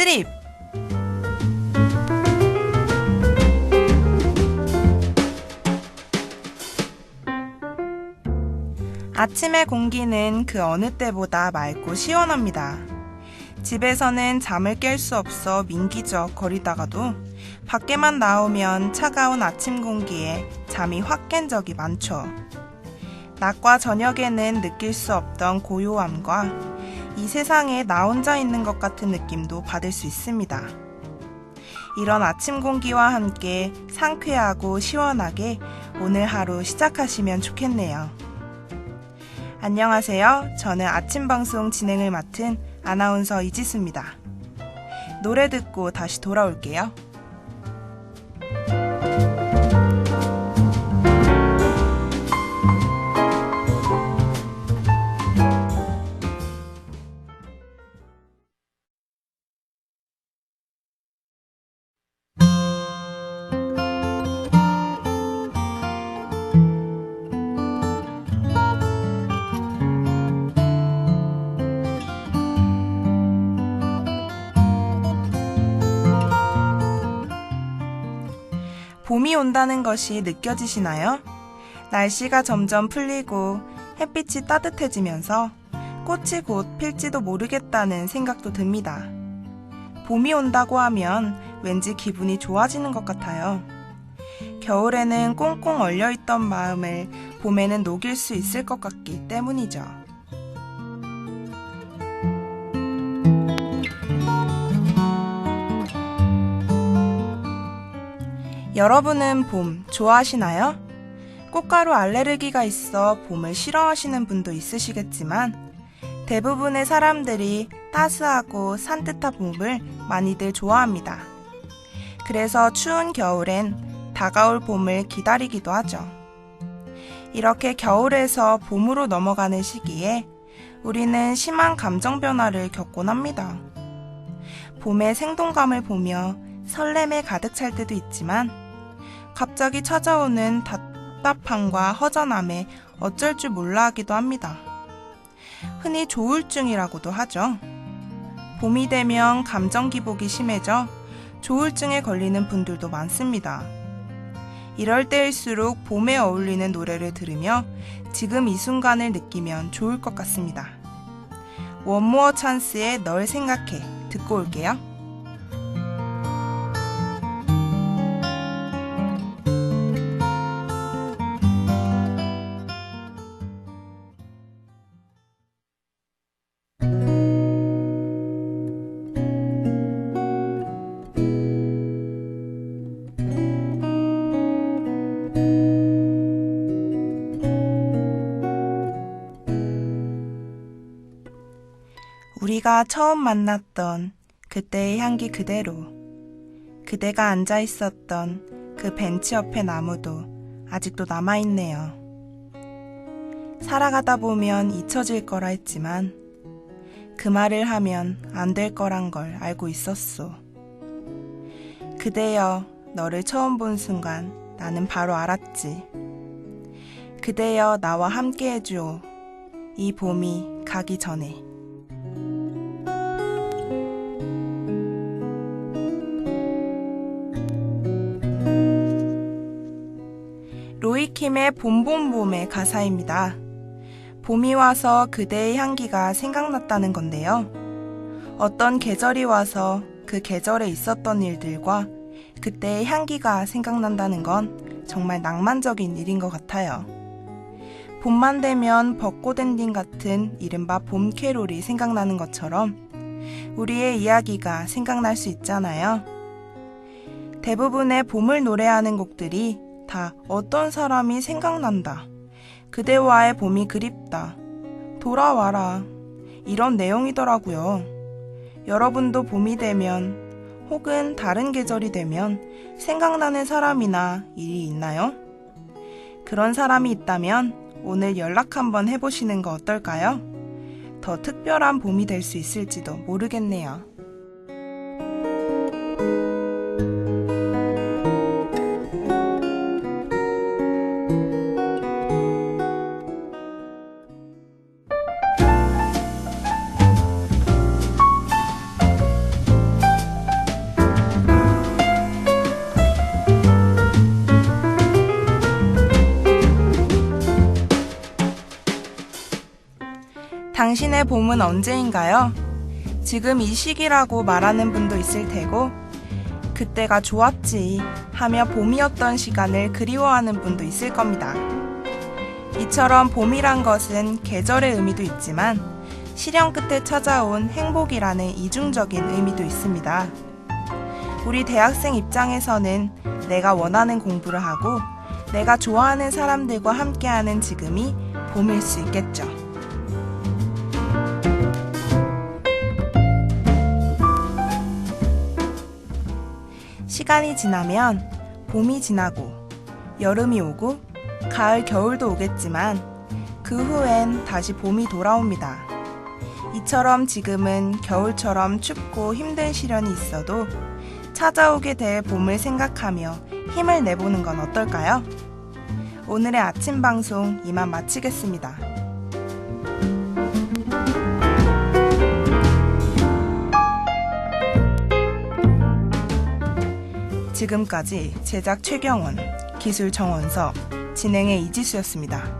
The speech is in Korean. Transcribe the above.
배드립! 아침의 공기는 그 어느 때보다 맑고 시원합니다. 집에서는 잠을 깰 수 없어 민기적 거리다가도 밖에만 나오면 차가운 아침 공기에 잠이 확 깬 적이 많죠. 낮과 저녁에는 느낄 수 없던 고요함과 이 세상에 나 혼자 있는 것 같은 느낌도 받을 수 있습니다. 이런 아침 공기와 함께 상쾌하고 시원하게 오늘 하루 시작하시면 좋겠네요. 안녕하세요. 저는 아침 방송 진행을 맡은 아나운서 이지수입니다. 노래 듣고 다시 돌아올게요. 봄이 온다는 것이 느껴지시나요? 날씨가 점점 풀리고 햇빛이 따뜻해지면서 꽃이 곧 필지도 모르겠다는 생각도 듭니다. 봄이 온다고 하면 왠지 기분이 좋아지는 것 같아요. 겨울에는 꽁꽁 얼려있던 마음을 봄에는 녹일 수 있을 것 같기 때문이죠. 여러분은 봄 좋아하시나요? 꽃가루 알레르기가 있어 봄을 싫어하시는 분도 있으시겠지만 대부분의 사람들이 따스하고 산뜻한 봄을 많이들 좋아합니다. 그래서 추운 겨울엔 다가올 봄을 기다리기도 하죠. 이렇게 겨울에서 봄으로 넘어가는 시기에 우리는 심한 감정 변화를 겪곤 합니다. 봄의 생동감을 보며 설렘에 가득 찰 때도 있지만 갑자기 찾아오는 답답함과 허전함에 어쩔 줄 몰라 하기도 합니다. 흔히 조울증이라고도 하죠. 봄이 되면 감정 기복이 심해져 조울증에 걸리는 분들도 많습니다. 이럴 때일수록 봄에 어울리는 노래를 들으며 지금 이 순간을 느끼면 좋을 것 같습니다. 원모어 찬스의 널 생각해 듣고 올게요. 우리가 처음 만났던 그때의 향기 그대로 그대가 앉아 있었던 그 벤치 옆에 나무도 아직도 남아있네요. 살아가다 보면 잊혀질 거라 했지만 그 말을 하면 안 될 거란 걸 알고 있었소. 그대여, 너를 처음 본 순간 나는 바로 알았지. 그대여, 나와 함께 해주오. 이 봄이 가기 전에. 킴의 봄봄봄의 가사입니다. 봄이 와서 그대의 향기가 생각났다는 건데요. 어떤 계절이 와서 그 계절에 있었던 일들과 그때의 향기가 생각난다는 건 정말 낭만적인 일인 것 같아요. 봄만 되면 벚꽃 엔딩 같은 이른바 봄 캐롤이 생각나는 것처럼 우리의 이야기가 생각날 수 있잖아요. 대부분의 봄을 노래하는 곡들이 다 어떤 사람이 생각난다. 그대와의 봄이 그립다. 돌아와라. 이런 내용이더라고요. 여러분도 봄이 되면 혹은 다른 계절이 되면 생각나는 사람이나 일이 있나요? 그런 사람이 있다면 오늘 연락 한번 해보시는 거 어떨까요? 더 특별한 봄이 될 수 있을지도 모르겠네요. 당신의 봄은 언제인가요? 지금 이 시기라고 말하는 분도 있을 테고, 그때가 좋았지 하며 봄이었던 시간을 그리워하는 분도 있을 겁니다. 이처럼 봄이란 것은 계절의 의미도 있지만, 시련 끝에 찾아온 행복이라는 이중적인 의미도 있습니다. 우리 대학생 입장에서는 내가 원하는 공부를 하고 내가 좋아하는 사람들과 함께하는 지금이 봄일 수 있겠죠. 시간이 지나면 봄이 지나고 여름이 오고 가을, 겨울도 오겠지만 그 후엔 다시 봄이 돌아옵니다. 이처럼 지금은 겨울처럼 춥고 힘든 시련이 있어도 찾아오게 될 봄을 생각하며 힘을 내보는 건 어떨까요? 오늘의 아침 방송 이만 마치겠습니다. 지금까지 제작 최경원, 기술 정원석, 진행의 이지수였습니다.